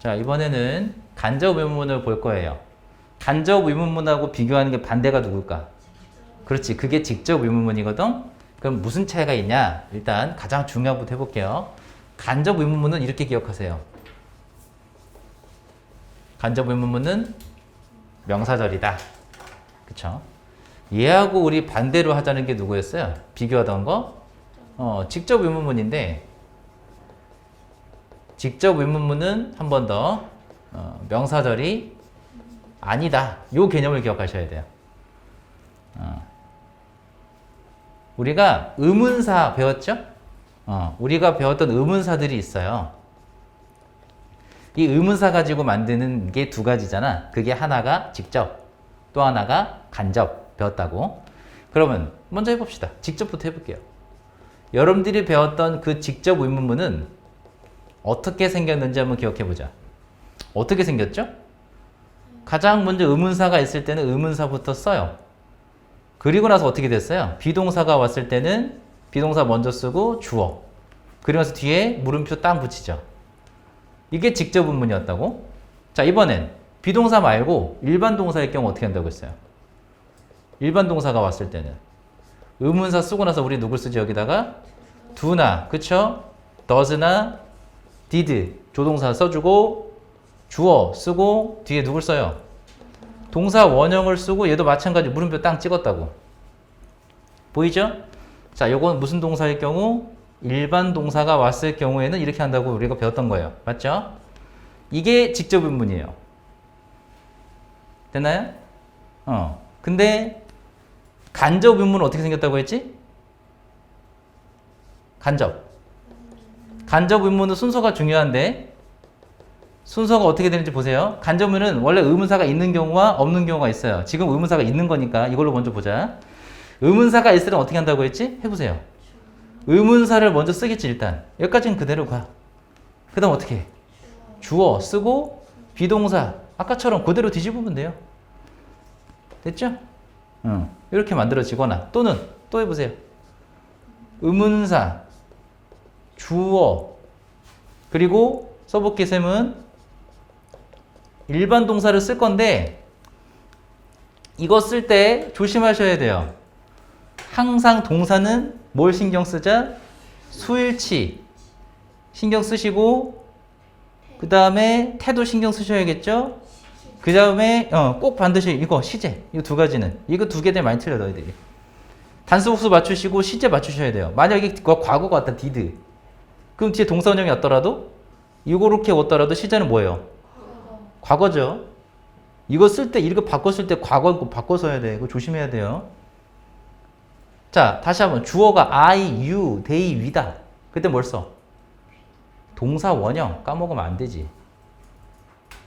자, 이번에는 간접 의문문을 볼 거예요. 간접 의문문하고 비교하는 게 반대가 누굴까? 그렇지. 그게 직접 의문문이거든. 그럼 무슨 차이가 있냐? 일단 가장 중요한 부터 해볼게요. 간접 의문문은 이렇게 기억하세요. 간접 의문문은 명사절이다. 그쵸? 얘하고 우리 반대로 하자는 게 누구였어요? 비교하던 거? 어, 직접 의문문인데, 직접 의문문은 한 번 더, 어, 명사절이 아니다. 요 개념을 기억하셔야 돼요. 어. 우리가 의문사 배웠죠? 어, 우리가 배웠던 의문사들이 있어요. 이 의문사 가지고 만드는 게 두 가지잖아. 그게 하나가 직접, 또 하나가 간접 배웠다고. 그러면 먼저 해봅시다. 직접부터 해볼게요. 여러분들이 배웠던 그 직접 의문문은 어떻게 생겼는지 한번 기억해 보자. 어떻게 생겼죠? 가장 먼저 의문사가 있을 때는 의문사부터 써요. 그리고 나서 어떻게 됐어요? 비동사가 왔을 때는 비동사 먼저 쓰고 주어. 그리고 나서 뒤에 물음표 딱 붙이죠. 이게 직접 의문이었다고? 자, 이번엔 비동사 말고 일반 동사의 경우 어떻게 한다고 했어요? 일반 동사가 왔을 때는 의문사 쓰고 나서 우리 누굴 쓰지 여기다가 do나 그쵸? does나 did 조동사 써주고 주어 쓰고 뒤에 누굴 써요? 동사 원형을 쓰고 얘도 마찬가지 물음표 땅 찍었다고 보이죠? 자 요건 무슨 동사일 경우 일반 동사가 왔을 경우에는 이렇게 한다고 우리가 배웠던 거예요 맞죠? 이게 직접 의문이에요 됐나요? 어 근데 간접 의문은 어떻게 생겼다고 했지? 간접. 간접 의문은 순서가 중요한데 순서가 어떻게 되는지 보세요. 간접 의문은 원래 의문사가 있는 경우와 없는 경우가 있어요. 지금 의문사가 있는 거니까 이걸로 먼저 보자. 의문사가 있을 때 어떻게 한다고 했지? 해보세요. 의문사를 먼저 쓰겠지 일단. 여기까지는 그대로 가. 그 다음 어떻게 해? 주어 쓰고 비동사 아까처럼 그대로 뒤집으면 돼요. 됐죠? 응. 이렇게 만들어지거나 또는 또 해보세요. 의문사, 주어, 그리고 써볼게 셈은 일반 동사를 쓸 건데 이거 쓸 때 조심하셔야 돼요. 항상 동사는 뭘 신경 쓰자? 수일치. 신경 쓰시고 그 다음에 태도 신경 쓰셔야겠죠? 그 다음에 어, 꼭 반드시 이거 시제. 이 두 가지는. 이거 두 개 되면 많이 틀려 너희들이 단수 복수 맞추시고 시제 맞추셔야 돼요. 만약에 과거가 왔다 디드 그럼 뒤에 동사원형이 왔더라도 이거렇게 왔더라도 시제는 뭐예요? 과거 죠 이거 쓸 때 이렇게 바꿨을 때 과거 거 바꿔 써야 돼 이거 조심해야 돼요 자 다시 한번 주어가 I, you, they, we다 그때 뭘 써? 동사 원형 까먹으면 안 되지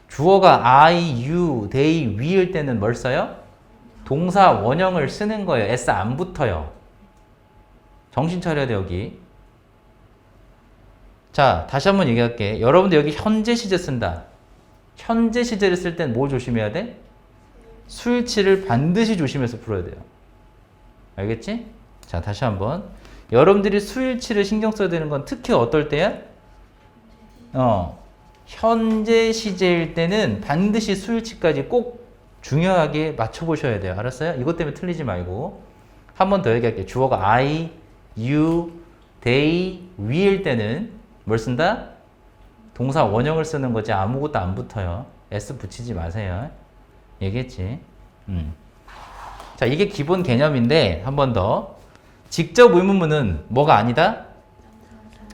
주어가 I, you, they, we일 때는 뭘 써요? 동사 원형을 쓰는 거예요. S 안 붙어요. 정신 차려야 돼, 여기. 자, 다시 한번 얘기할게. 여러분들 여기 현재 시제 쓴다. 현재 시제를 쓸 땐 뭘 조심해야 돼? 수일치를 반드시 조심해서 풀어야 돼요. 알겠지? 자, 다시 한번. 여러분들이 수일치를 신경 써야 되는 건 특히 어떨 때야? 어, 현재 시제일 때는 반드시 수일치까지 꼭 중요하게 맞춰보셔야 돼요. 알았어요? 이것 때문에 틀리지 말고. 한 번 더 얘기할게요. 주어가 I, you, they, we일 때는 뭘 쓴다? 동사 원형을 쓰는 거지 아무것도 안 붙어요. S 붙이지 마세요. 얘기했지? 음. 자, 이게 기본 개념인데 한 번 더. 직접 의문문은 뭐가 아니다?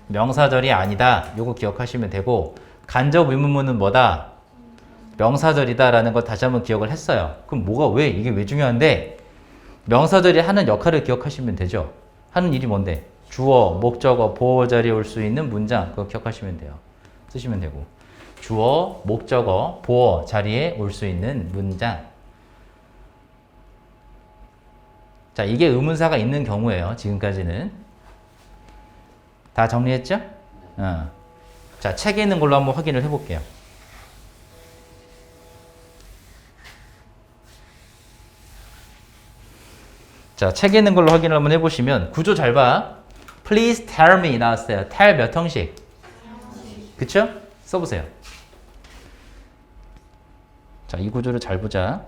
명사절이 아니다. 요거 기억하시면 되고 간접 의문문은 뭐다? 명사절이다라는 걸 다시 한번 기억을 했어요. 그럼 뭐가 왜 이게 왜 중요한데? 명사절이 하는 역할을 기억하시면 되죠. 하는 일이 뭔데? 주어, 목적어, 보호 자리에 올 수 있는 문장 그거 기억하시면 돼요. 쓰시면 되고 주어, 목적어, 보어 자리에 올 수 있는 문장. 자, 이게 의문사가 있는 경우예요. 지금까지는 다 정리했죠? 어. 자, 책에 있는 걸로 한번 확인을 해볼게요. 자, 책에 있는 걸로 확인을 한번 해보시면 구조 잘 봐. Please tell me 나왔어요. tell 몇 형식? 그쵸? 써보세요. 자, 이 구조를 잘 보자.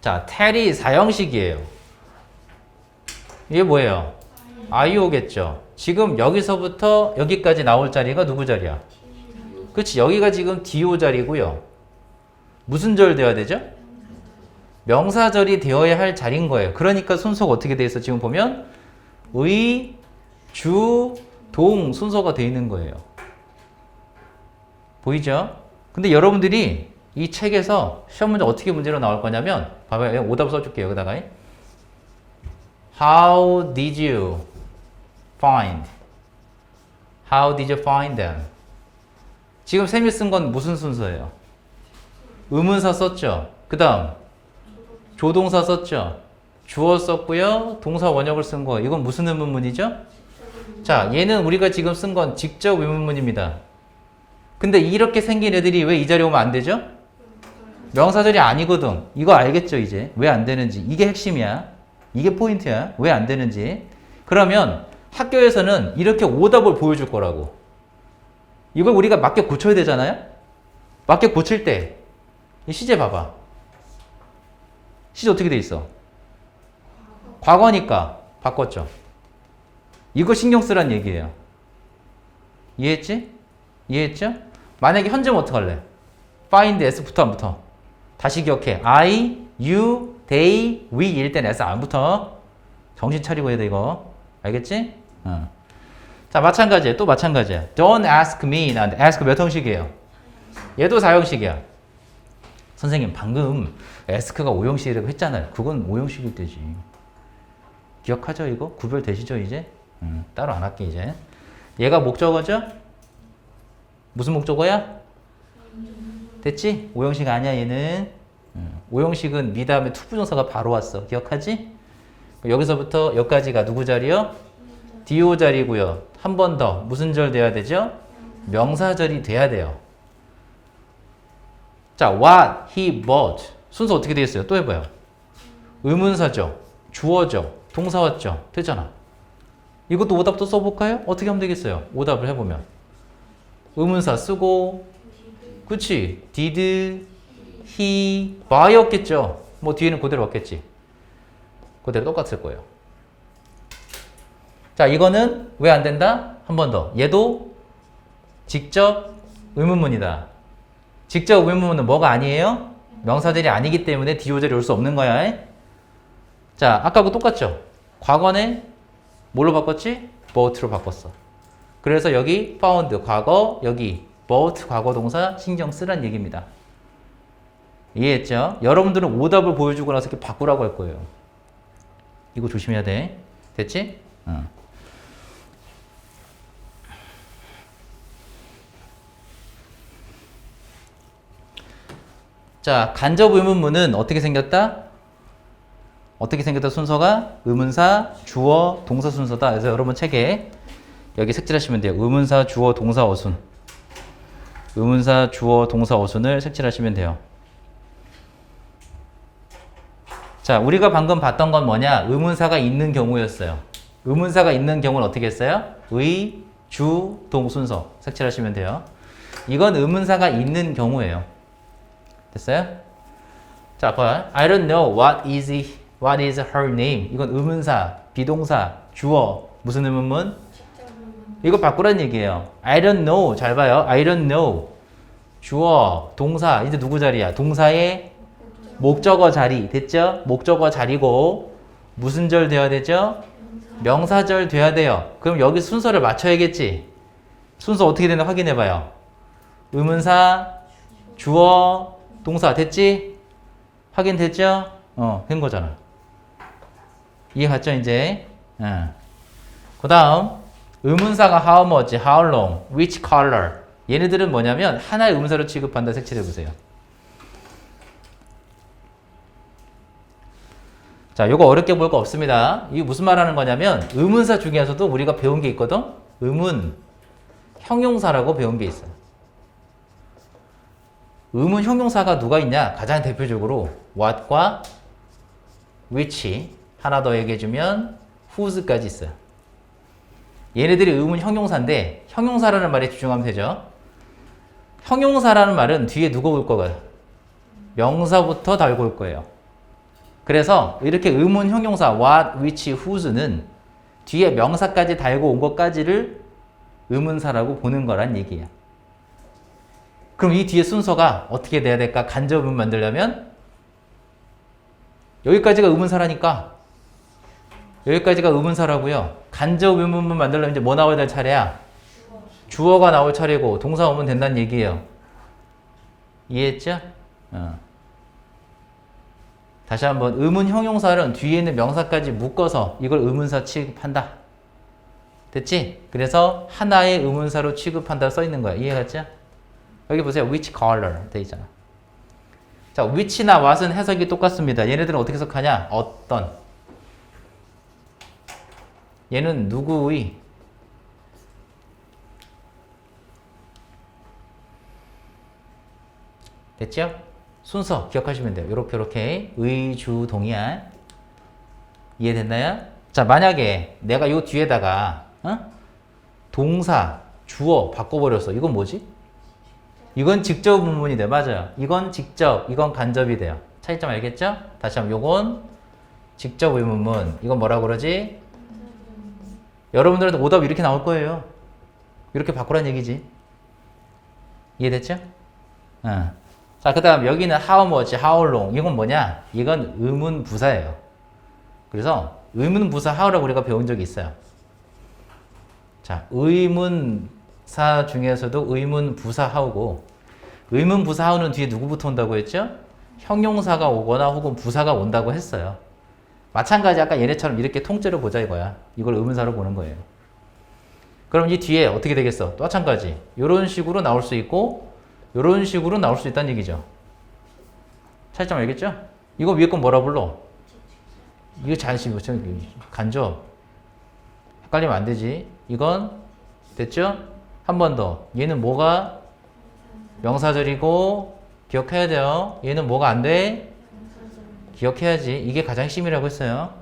자, 텔이 4형식이에요. 이게 뭐예요? 아이오겠죠. 지금 여기서부터 여기까지 나올 자리가 누구 자리야? 그렇지. 여기가 지금 디오 자리고요. 무슨 절 돼야 되죠? 명사절이 되어야 할 자리인 거예요. 그러니까 순서가 어떻게 돼 있어? 지금 보면 의, 주, 동 순서가 돼 있는 거예요. 보이죠? 근데 여러분들이 이 책에서 시험 문제 어떻게 문제로 나올 거냐면 봐봐요. 오답 써줄게요. 여기다가 How did you find? How did you find them? 지금 쌤이 쓴 건 무슨 순서예요? 의문사 썼죠? 그 다음 조동사 썼죠? 주어 썼고요. 동사 원형을 쓴 거. 이건 무슨 의문문이죠? 자, 얘는 우리가 지금 쓴 건 직접 의문문입니다. 근데 이렇게 생긴 애들이 왜 이 자리에 오면 안 되죠? 명사절이 아니거든. 이거 알겠죠, 이제? 왜 안 되는지. 이게 핵심이야. 이게 포인트야. 왜 안 되는지. 그러면 학교에서는 이렇게 오답을 보여줄 거라고. 이걸 우리가 맞게 고쳐야 되잖아요? 맞게 고칠 때, 이 시제 봐봐. 시제 어떻게 돼 있어? 과거니까 바꿨죠. 이거 신경 쓰란 얘기예요. 이해했지? 이해했죠? 만약에 현재면 어떡할래? find s부터 안 붙어. 다시 기억해. I, you, they, we 일 때는 s 안 붙어. 정신 차리고 해야 돼 이거. 알겠지? 어. 자 마찬가지야. 또 마찬가지야. Don't ask me. 나한테 ask 몇 형식이에요? 얘도 4형식이야. 선생님 방금 ask가 5형식이라고 했잖아요. 그건 5형식일 때지. 기억하죠 이거? 구별되시죠 이제? 음, 따로 안 할게 이제. 얘가 목적어죠? 무슨 목적어야? 됐지? 오형식 아니야 얘는. 음, 오형식은 미 다음에 투부정사가 바로 왔어. 기억하지? 여기서부터 여기까지가 누구 자리요? 디오 자리고요. 한 번 더 무슨 절 돼야 되죠? 명사절이 돼야 돼요. 자, what he bought 순서 어떻게 되겠어요? 또 해봐요. 의문사죠. 주어죠. 동사 왔죠. 됐잖아. 이것도 오답도 써볼까요? 어떻게 하면 되겠어요? 오답을 해보면. 의문사 쓰고, 그치? did, he, buy였겠죠? 뭐 뒤에는 그대로 왔겠지? 그대로 똑같을 거예요. 자, 이거는 왜 안 된다? 한 번 더. 얘도 직접 의문문이다. 직접 의문문은 뭐가 아니에요? 명사들이 아니기 때문에 디오절이 올 수 없는 거야. 자, 아까하고 똑같죠? 과거는 뭘로 바꿨지? bought로 바꿨어. 그래서 여기 found 과거, 여기 bought 과거 동사 신경 쓰란 얘기입니다. 이해했죠? 여러분들은 오답을 보여주고 나서 이렇게 바꾸라고 할 거예요. 이거 조심해야 돼. 됐지? 어. 자, 간접 의문문은 어떻게 생겼다? 어떻게 생겼다 순서가 의문사, 주어, 동사 순서다. 그래서 여러분 책에 여기 색칠하시면 돼요. 의문사, 주어, 동사, 어순. 의문사, 주어, 동사, 어순을 색칠하시면 돼요. 자, 우리가 방금 봤던 건 뭐냐? 의문사가 있는 경우였어요. 의문사가 있는 경우는 어떻게 했어요? 의, 주, 동 순서 색칠하시면 돼요. 이건 의문사가 있는 경우예요. 됐어요? 자, 봐요. I don't know what is he, what is her name. 이건 의문사, 비동사, 주어. 무슨 의문문? 이거 바꾸란 얘기예요. I don't know. 잘 봐요. I don't know. 주어, 동사. 이제 누구 자리야? 동사의 목적어 자리. 됐죠? 목적어 자리고 무슨 절 돼야 되죠? 명사절 돼야 돼요. 그럼 여기 순서를 맞춰야겠지. 순서 어떻게 되나 확인해 봐요. 의문사, 주어, 동사 됐지? 확인됐죠? 어, 된 거잖아. 이해 갔죠, 이제? 어. 그 다음, 의문사가 how much, how long, which color. 얘네들은 뭐냐면 하나의 의문사로 취급한다 색칠해 보세요. 자, 요거 어렵게 볼 거 없습니다. 이게 무슨 말 하는 거냐면 의문사 중에서도 우리가 배운 게 있거든? 의문, 형용사라고 배운 게 있어요. 의문 형용사가 누가 있냐? 가장 대표적으로 what과 which 하나 더 얘기해주면 whose까지 있어요. 얘네들이 의문 형용사인데 형용사라는 말에 집중하면 되죠. 형용사라는 말은 뒤에 누가 올 거예요? 명사부터 달고 올 거예요. 그래서 이렇게 의문 형용사 what, which, whose는 뒤에 명사까지 달고 온 것까지를 의문사라고 보는 거란 얘기예요. 그럼 이 뒤에 순서가 어떻게 돼야 될까? 간접을 만들려면 여기까지가 의문사라니까 여기까지가 의문사라고요. 간접 의문문 만들려면 이제 뭐 나와야 될 차례야? 주어 가 나올 차례고 동사 오면 된다는 얘기예요. 이해했죠? 어. 다시 한번 의문 형용사는 뒤에 있는 명사까지 묶어서 이걸 의문사 취급한다. 됐지? 그래서 하나의 의문사로 취급한다 써 있는 거야. 이해갔죠? 여기 보세요. which color 돼 있잖아. 자, which나 what은 해석이 똑같습니다. 얘네들은 어떻게 해석하냐? 어떤. 얘는 누구의 됐죠? 순서 기억하시면 돼요. 요렇게 요렇게 의주 동의한 이해됐나요? 자 만약에 내가 요 뒤에다가 어? 동사 주어 바꿔버렸어. 이건 뭐지? 이건 직접 문문이 돼. 맞아요. 이건 직접, 이건 간접이 돼요. 차이점 알겠죠? 다시 한번 요건 직접 의문문. 이건 뭐라 그러지? 여러분들한테 오답 이렇게 나올 거예요. 이렇게 바꾸란 얘기지. 이해됐죠? 어. 자, 그 다음 여기는 how much, how long. 이건 뭐냐? 이건 의문 부사예요. 그래서 의문 부사 how라고 우리가 배운 적이 있어요. 자, 의문 사 중에서도 의문 부사 how고 의문 부사 how는 뒤에 누구부터 온다고 했죠? 형용사가 오거나 혹은 부사가 온다고 했어요. 마찬가지 아까 얘네처럼 이렇게 통째로 보자 이거야. 이걸 의문사로 보는 거예요. 그럼 이 뒤에 어떻게 되겠어? 또 마찬가지. 이런 식으로 나올 수 있고 이런 식으로 나올 수 있다는 얘기죠. 차이점 알겠죠? 이거 위에 건 뭐라 불러? 이거 자연식 간접. 헷갈리면 안 되지. 이건 됐죠? 한 번 더. 얘는 뭐가 명사절이고 기억해야 돼요. 얘는 뭐가 안 돼? 기억해야지. 이게 가장 핵심이라고 했어요.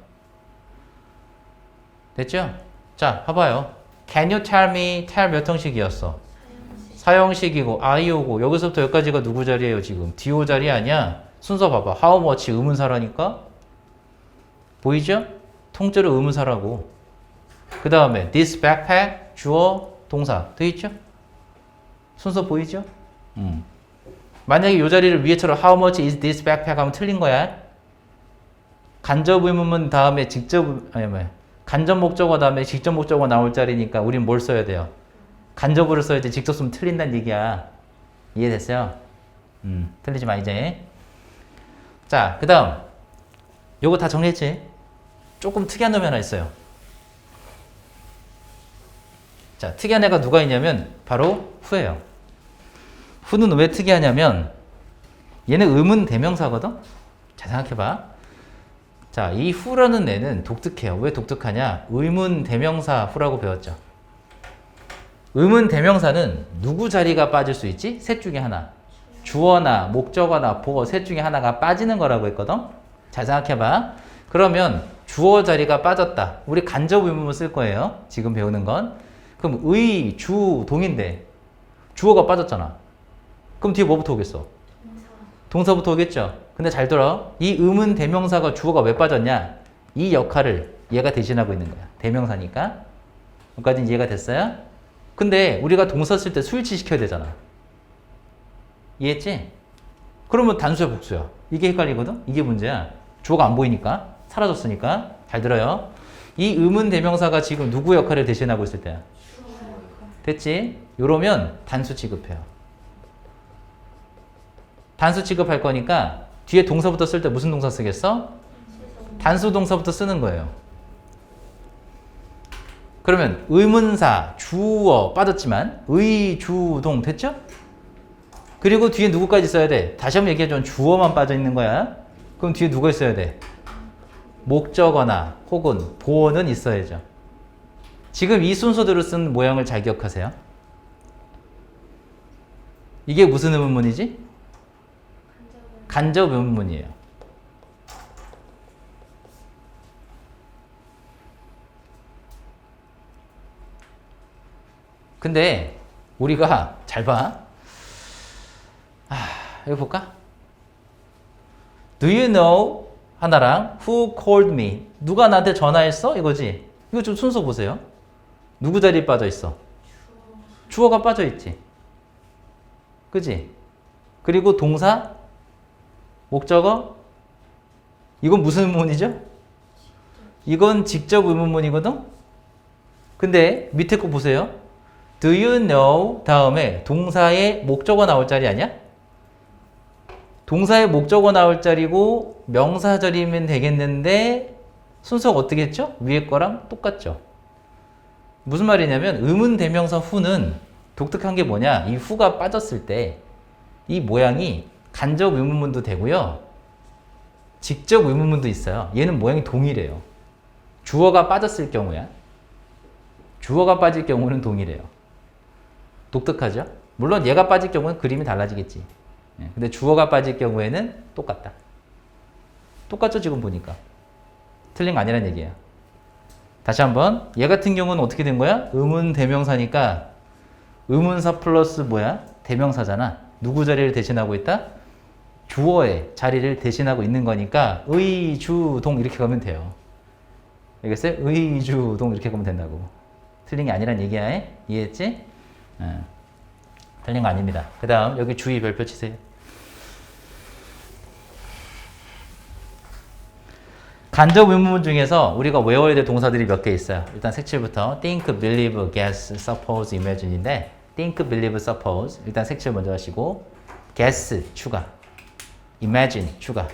됐죠? 자, 봐봐요. Can you tell me? tell 몇 형식이었어? 사형식이고 아이오고 여기서부터 여기까지가 누구 자리예요 지금? 디오 자리 아니야? 순서 봐봐. How much 의문사라니까? 보이죠? 통째로 의문사라고. 그 다음에 this backpack 주어 동사 돼 있죠? 순서 보이죠? 음. 만약에 이 자리를 위에처럼 how much is this backpack 하면 틀린 거야. 간접 의문문 다음에 직접 아니 뭐 간접 목적어 다음에 직접 목적어 나올 자리니까 우린 뭘 써야 돼요? 간접으로 써야지 직접 쓰면 틀린다는 얘기야. 이해됐어요? 음, 틀리지 마 이제. 자, 그 다음 요거 다 정리했지? 조금 특이한 놈이 하나 있어요. 자, 특이한 애가 누가 있냐면 바로 후예요. 후는 왜 특이하냐면 얘는 의문 대명사거든? 잘 생각해봐. 자, 이 후라는 애는 독특해요. 왜 독특하냐? 의문 대명사 후라고 배웠죠. 의문 대명사는 누구 자리가 빠질 수 있지? 셋 중에 하나. 주어나 목적어나 보어 셋 중에 하나가 빠지는 거라고 했거든? 잘 생각해봐. 그러면 주어 자리가 빠졌다. 우리 간접 의문문 쓸 거예요. 지금 배우는 건. 그럼 의, 주, 동인데 주어가 빠졌잖아. 그럼 뒤에 뭐부터 오겠어? 동사부터 오겠죠? 근데 잘 들어. 이 의문 대명사가 주어가 왜 빠졌냐? 이 역할을 얘가 대신하고 있는 거야. 대명사니까. 여기까지 이해가 됐어요? 근데 우리가 동사 쓸때 스위치 시켜야 되잖아. 이해했지? 그러면 단수야 복수야. 이게 헷갈리거든? 이게 문제야. 주어가 안 보이니까. 사라졌으니까. 잘 들어요. 이 의문 대명사가 지금 누구 역할을 대신하고 있을 때야? 됐지? 이러면 단수 취급해요. 단수 취급할 거니까 뒤에 동사부터 쓸 때 무슨 동사 쓰겠어? 단수 동사부터 쓰는 거예요. 그러면 의문사, 주어 빠졌지만 의, 주, 동 됐죠? 그리고 뒤에 누구까지 써야 돼? 다시 한번 얘기해줘. 주어만 빠져 있는 거야. 그럼 뒤에 누가 있어야 돼? 목적어나 혹은 보어는 있어야죠. 지금 이 순서대로 쓴 모양을 잘 기억하세요. 이게 무슨 의문문이지? 간접 의문문이에요. 근데 우리가 잘 봐. 여기 볼까? Do you know 하나랑 Who called me? 누가 나한테 전화했어? 이거지. 이거 좀 순서 보세요. 누구 자리에 빠져 있어? 주어가 빠져 있지. 그지? 그리고 동사, 목적어. 이건 무슨 의문이죠? 이건 직접 의문문이거든. 근데 밑에 거 보세요. Do you know 다음에 동사의 목적어 나올 자리 아니야? 동사의 목적어 나올 자리고 명사절이면 되겠는데 순서가 어떻게 했죠? 위에 거랑 똑같죠. 무슨 말이냐면 의문 대명사 후는 독특한 게 뭐냐? 이 후가 빠졌을 때 이 모양이 간접 의문문도 되고요. 직접 의문문도 있어요. 얘는 모양이 동일해요. 주어가 빠졌을 경우야. 주어가 빠질 경우는 동일해요. 독특하죠? 물론 얘가 빠질 경우는 그림이 달라지겠지. 예, 근데 주어가 빠질 경우에는 똑같다. 똑같죠, 지금 보니까. 틀린 거 아니란 얘기예요. 다시 한번. 얘 같은 경우는 어떻게 된 거야? 의문 대명사니까 의문사 플러스 뭐야? 대명사잖아. 누구 자리를 대신하고 있다? 주어의 자리를 대신하고 있는 거니까 의 주 동 이렇게 가면 돼요. 알겠어요? 의 주 동 이렇게 가면 된다고. 틀린 게 아니란 얘기야. 에? 이해했지? 어. 틀린 거 아닙니다. 그 다음 여기 주의 별표 치세요. 간접 의문문 중에서 우리가 외워야 될 동사들이 몇 개 있어요. 일단 색칠부터 think, believe, guess, suppose, imagine인데 think, believe, suppose 일단 색칠 먼저 하시고 guess 추가, imagine 추가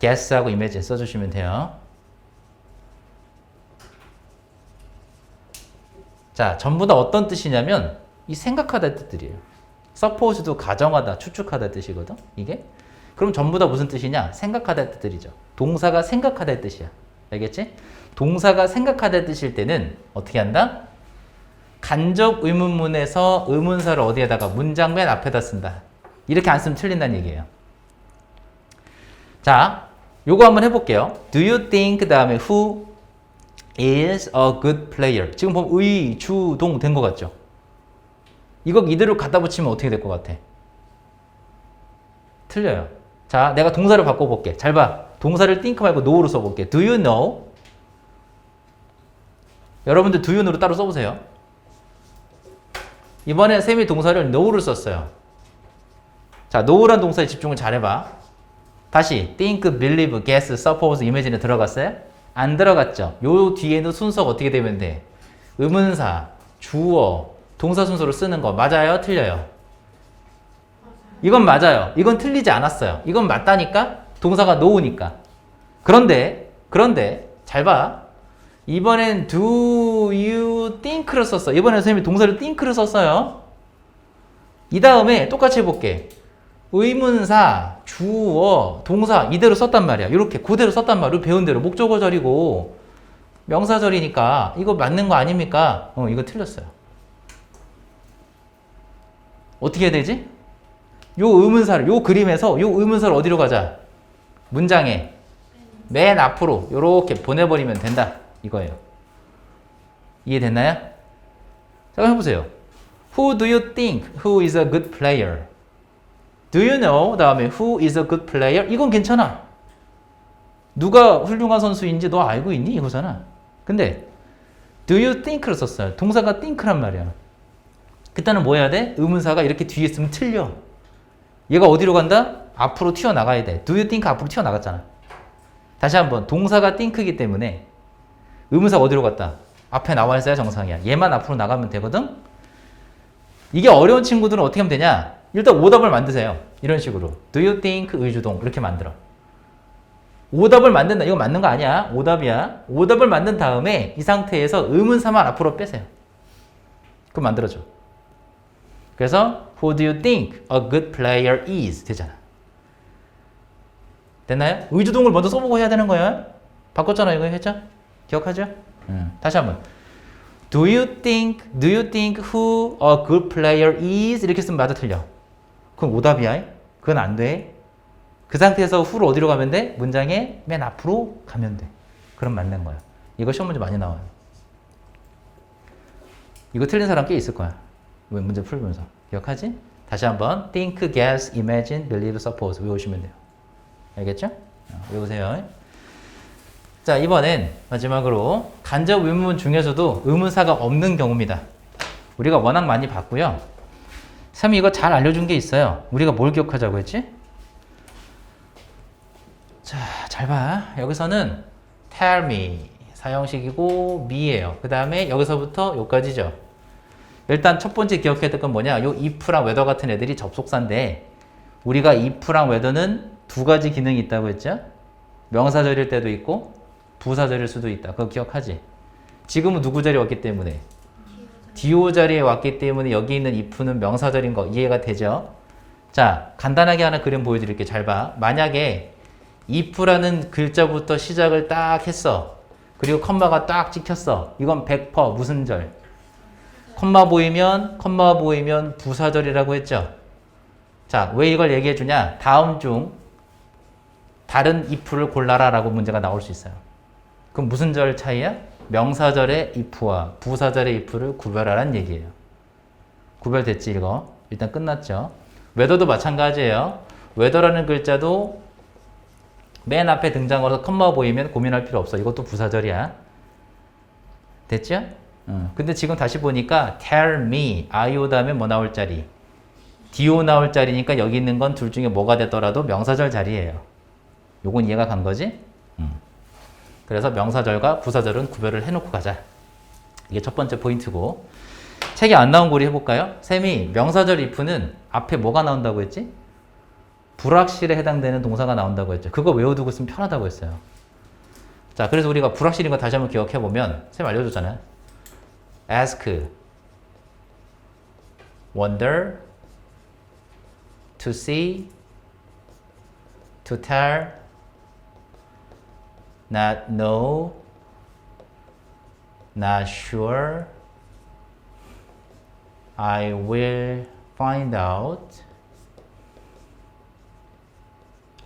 guess하고 imagine 써주시면 돼요. 자, 전부 다 어떤 뜻이냐면 이 생각하다 뜻들이에요. suppose도 가정하다, 추측하다 뜻이거든. 이게 그럼 전부 다 무슨 뜻이냐? 생각하다 뜻들이죠. 동사가 생각하다 뜻이야. 알겠지? 동사가 생각하다 뜻일 때는 어떻게 한다? 간접 의문문에서 의문사를 어디에다가 문장 맨 앞에다 쓴다. 이렇게 안 쓰면 틀린다는 얘기예요. 자, 요거 한번 해볼게요. Do you think 다음에 who is a good player? 지금 보면 의, 주, 동 된 것 같죠? 이거 이대로 갖다 붙이면 어떻게 될 것 같아? 틀려요. 자, 내가 동사를 바꿔볼게. 잘 봐. 동사를 think 말고 know로 써볼게. Do you know? 여러분들 do you know로 따로 써보세요. 이번에 쌤이 동사를 know를 썼어요. 자, know란 동사에 집중을 잘해봐. 다시 think, believe, guess, suppose, imagine에 들어갔어요? 안 들어갔죠? 요 뒤에는 순서가 어떻게 되면 돼? 의문사, 주어, 동사 순서로 쓰는 거 맞아요? 틀려요? 이건 맞아요. 이건 틀리지 않았어요. 이건 맞다니까? 동사가 놓으니까. 그런데, 그런데, 잘 봐. 이번엔 do you think를 썼어. 이번엔 선생님이 동사를 think를 썼어요. 이 다음에 똑같이 해볼게. 의문사, 주어, 동사 이대로 썼단 말이야. 이렇게 그대로 썼단 말이야. 배운 대로 목적어 절이고 명사절이니까 이거 맞는 거 아닙니까? 어, 이거 틀렸어요. 어떻게 해야 되지? 요 의문사를 요 그림에서 요 의문사를 어디로 가자? 문장에 맨 앞으로 요렇게 보내버리면 된다 이거예요. 이해됐나요? 자 해보세요. Who do you think who is a good player? Do you know 다음에 who is a good player? 이건 괜찮아. 누가 훌륭한 선수인지 너 알고 있니? 이거잖아. 근데 do you think를 썼어요. 동사가 think란 말이야. 그때는 뭐 해야 돼? 의문사가 이렇게 뒤에 있으면 틀려. 얘가 어디로 간다? 앞으로 튀어나가야 돼. Do you think 앞으로 튀어나갔잖아. 다시 한번 동사가 think이기 때문에 의문사가 어디로 갔다? 앞에 나와 있어야 정상이야. 얘만 앞으로 나가면 되거든? 이게 어려운 친구들은 어떻게 하면 되냐? 일단 오답을 만드세요. 이런 식으로. Do you think 의주동 이렇게 만들어. 오답을 만든다. 이거 맞는 거 아니야. 오답이야. 오답을 만든 다음에 이 상태에서 의문사만 앞으로 빼세요. 그럼 만들어줘. 그래서 Who do you think a good player is? 되잖아. 됐나요? 의주동을 먼저 써보고 해야 되는 거야. 바꿨잖아 이거 했죠? 기억하죠? 음. 다시 한번. Do you think, do you think who a good player is? 이렇게 쓰면 맞아 틀려. 그건 오답이야. 그건 안 돼. 그 상태에서 who로 어디로 가면 돼? 문장의 맨 앞으로 가면 돼. 그럼 맞는 거야. 이거 시험 문제 많이 나와요. 이거 틀린 사람 꽤 있을 거야. 왜 문제 풀면서. 기억하지? 다시 한번 think, guess, imagine, believe, suppose 외우시면 돼요. 알겠죠? 어, 외우세요. 자, 이번엔 마지막으로 간접 의문 중에서도 의문사가 없는 경우입니다. 우리가 워낙 많이 봤고요. 쌤이 이거 잘 알려준 게 있어요. 우리가 뭘 기억하자고 했지? 자, 잘 봐. 여기서는 tell me 사형식이고 me예요. 그 다음에 여기서부터 여기까지죠. 일단 첫 번째 기억해야 될 건 뭐냐? 요 if랑 whether 같은 애들이 접속사인데 우리가 if랑 whether는 두 가지 기능이 있다고 했죠? 명사절일 때도 있고 부사절일 수도 있다. 그거 기억하지? 지금은 누구 자리에 왔기 때문에 do 자리에 왔기 때문에 여기 있는 if는 명사절인 거 이해가 되죠? 자, 간단하게 하나 그림 보여드릴게. 잘 봐. 만약에 if라는 글자부터 시작을 딱 했어. 그리고 컴마가 딱 찍혔어. 이건 100% 무슨 절? 컴마 보이면 컴마 보이면 부사절이라고 했죠. 자, 왜 이걸 얘기해 주냐? 다음 중 다른 if를 골라라라고 문제가 나올 수 있어요. 그럼 무슨 절 차이야? 명사절의 if와 부사절의 if를 구별하라는 얘기예요. 구별됐지 이거? 일단 끝났죠. 웨더도 마찬가지예요. 웨더라는 글자도 맨 앞에 등장해서 컴마 보이면 고민할 필요 없어. 이것도 부사절이야. 됐죠? 어. 근데 지금 다시 보니까 tell me, 아이오 다음에 뭐 나올 자리? do 나올 자리니까 여기 있는 건 둘 중에 뭐가 되더라도 명사절 자리예요. 요건 이해가 간 거지? 음. 그래서 명사절과 부사절은 구별을 해놓고 가자. 이게 첫 번째 포인트고. 책에 안 나온 거 우리 해볼까요? 쌤이 명사절 if는 앞에 뭐가 나온다고 했지? 불확실에 해당되는 동사가 나온다고 했죠. 그거 외워두고 있으면 편하다고 했어요. 자, 그래서 우리가 불확실인 거 다시 한번 기억해 보면 쌤 알려줬잖아요. ask, wonder, to see, to tell, not know, not sure, I will find out,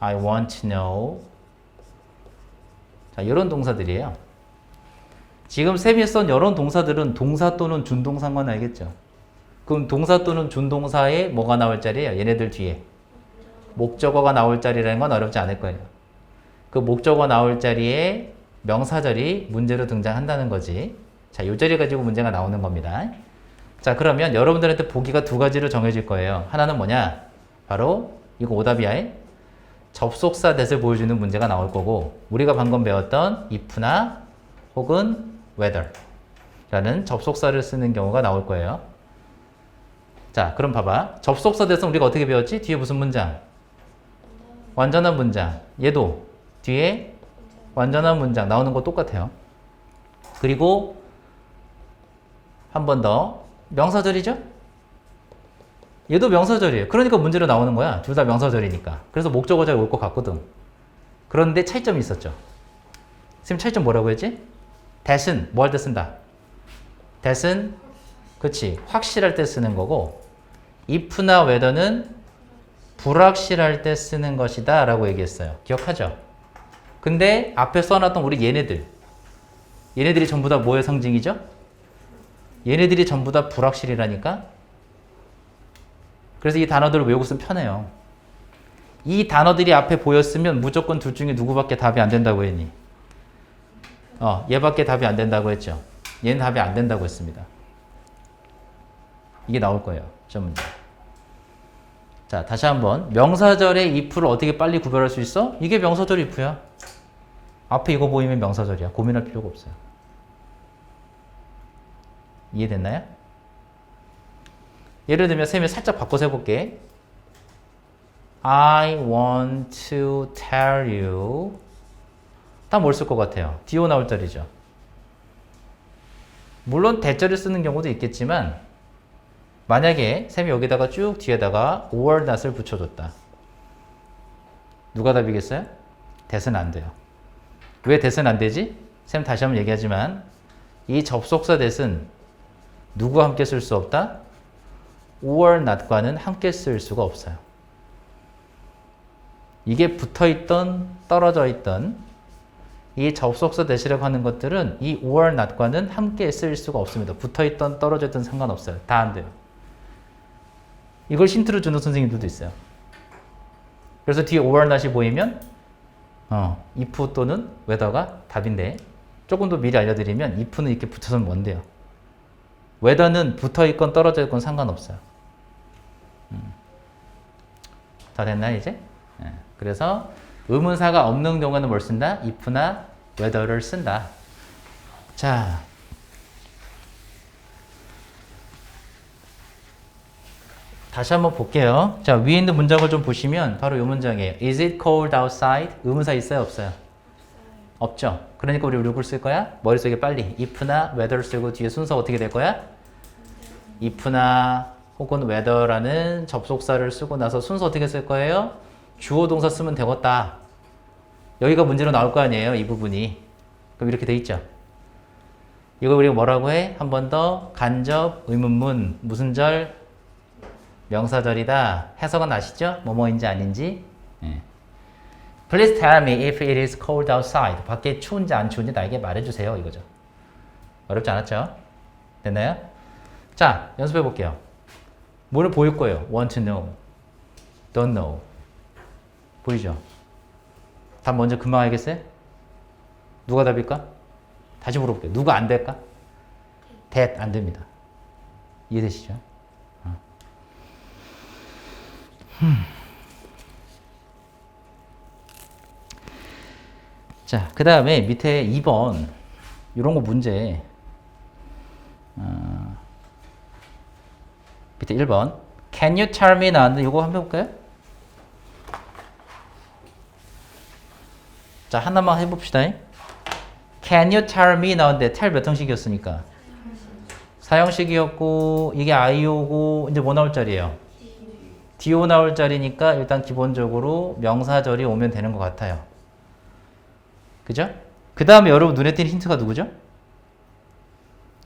I want to know. 자, 이런 동사들이에요. 지금 쌤이 쓴 이런 동사들은 동사 또는 준동사만 알겠죠? 그럼 동사 또는 준동사에 뭐가 나올 자리예요? 얘네들 뒤에. 목적어가 나올 자리라는 건 어렵지 않을 거예요. 그 목적어 나올 자리에 명사절이 문제로 등장한다는 거지. 자, 이 자리 가지고 문제가 나오는 겁니다. 자, 그러면 여러분들한테 보기가 두 가지로 정해질 거예요. 하나는 뭐냐? 바로 이거 오답이야. 접속사 대을 보여주는 문제가 나올 거고 우리가 방금 배웠던 if나 혹은 whether 라는 접속사를 쓰는 경우가 나올 거예요. 자, 그럼 봐봐. 접속사 대서 우리가 어떻게 배웠지? 뒤에 무슨 문장? 완전한 문장. 얘도 뒤에 완전한 문장 나오는 거 똑같아요. 그리고 한 번 더 명사절이죠? 얘도 명사절이에요. 그러니까 문제로 나오는 거야. 둘 다 명사절이니까. 그래서 목적어자에 올것 같거든. 그런데 차이점이 있었죠. 지금 차이점 뭐라고 했지? that은 뭐할 때 쓴다? that은 그치 확실할 때 쓰는 거고 if나 whether는 불확실할 때 쓰는 것이다 라고 얘기했어요. 기억하죠? 근데 앞에 써놨던 우리 얘네들 얘네들이 전부 다 뭐의 상징이죠? 얘네들이 전부 다 불확실이라니까 그래서 이 단어들을 외우고 쓰면 편해요. 이 단어들이 앞에 보였으면 무조건 둘 중에 누구밖에 답이 안 된다고 했니? 어, 얘밖에 답이 안 된다고 했죠. 얘는 답이 안 된다고 했습니다. 이게 나올 거예요. 시험 문제. 자, 다시 한번 명사절의 if를 어떻게 빨리 구별할 수 있어? 이게 명사절 if야. 앞에 이거 보이면 명사절이야. 고민할 필요가 없어요. 이해됐나요? 예를 들면 쌤이 살짝 바꿔서 해볼게. I want to tell you. 다뭘쓸 것 같아요? do 나올 자리죠. 물론 대절을 쓰는 경우도 있겠지만 만약에 쌤이 여기다가 쭉 뒤에다가 or not을 붙여줬다. 누가 답이겠어요? 대은 안 돼요. 왜 대은 안 되지? 쌤 다시 한번 얘기하지만 이 접속사 대은 누구와 함께 쓸 수 없다? or not과는 함께 쓸 수가 없어요. 이게 붙어 있던 떨어져 있던 이 접속사 대시라고 하는 것들은 이 or not과는 함께 쓸 수가 없습니다. 붙어 있던 떨어져 있던 상관없어요. 다 안 돼요. 이걸 힌트로 주는 선생님들도 있어요. 그래서 뒤에 or not이 보이면 어, if 또는 whether가 답인데 조금 더 미리 알려드리면 if는 이렇게 붙여서 뭔데요? whether는 붙어 있건 떨어져 있건 상관없어요. 음. 다 됐나 이제? 예. 그래서 의문사가 없는 경우에는 뭘 쓴다? if나 whether를 쓴다. 자, 다시 한번 볼게요. 자, 위에 있는 문장을 좀 보시면 바로 이 문장이에요. Is it cold outside? 의문사 있어요, 없어요? 없죠. 그러니까 우리 누굴 쓸 거야? 머릿속에 빨리 if나 whether 쓰고 뒤에 순서 어떻게 될 거야? if나 혹은 whether라는 접속사를 쓰고 나서 순서 어떻게 쓸 거예요? 주어 동사 쓰면 되겠다. 여기가 문제로 나올 거 아니에요, 이 부분이. 그럼 이렇게 돼 있죠. 이거 우리가 뭐라고 해? 한 번 더 간접 의문문 무슨 절 명사절이다. 해석은 아시죠? 뭐뭐인지 아닌지. 예. Please tell me if it is cold outside. 밖에 추운지 안 추운지 나에게 말해주세요. 이거죠. 어렵지 않았죠? 됐나요? 자, 연습해 볼게요. 뭐를 보일 거예요? Want to know, don't know. 보이죠? 답 먼저 금방 알겠어요? 누가 답일까? 다시 물어볼게요. 누가 안 될까? that 안 됩니다. 이해되시죠? 어. 자, 그 다음에 밑에 2번 이런 거 문제 어, 밑에 1번 Can you tell me 나왔는데 이거 한번 해볼까요? 자, 하나만 해봅시다. Can you tell me 나왔는데 tell 몇 형식이었으니까 사형식이었고 이게 IO고 이제 뭐 나올 자리예요? DO 나올 자리니까 일단 기본적으로 명사절이 오면 되는 것 같아요. 그죠? 그 다음에 여러분 눈에 띄는 힌트가 누구죠?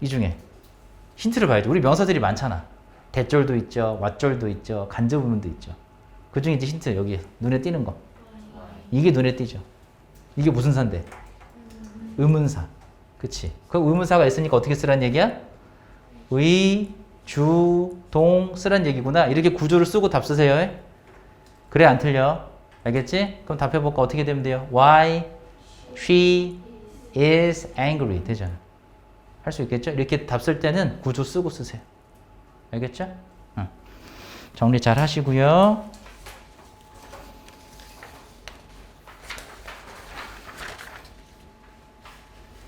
이 중에 힌트를 봐야죠. 우리 명사들이 많잖아. 대절도 있죠, 왓절도 있죠, 간접 부분도 있죠. 그 중에 이제 힌트 여기 눈에 띄는 거. 이게 눈에 띄죠. 이게 무슨 사인데? 의문사. 그치? 그 의문사가 있으니까 어떻게 쓰란 얘기야? 의, 주, 동 쓰란 얘기구나. 이렇게 구조를 쓰고 답 쓰세요. 그래 안 틀려. 알겠지? 그럼 답해볼까? 어떻게 되면 돼요? Why she is angry 되잖아. 할 수 있겠죠? 이렇게 답 쓸 때는 구조 쓰고 쓰세요. 알겠죠? 응. 정리 잘 하시고요.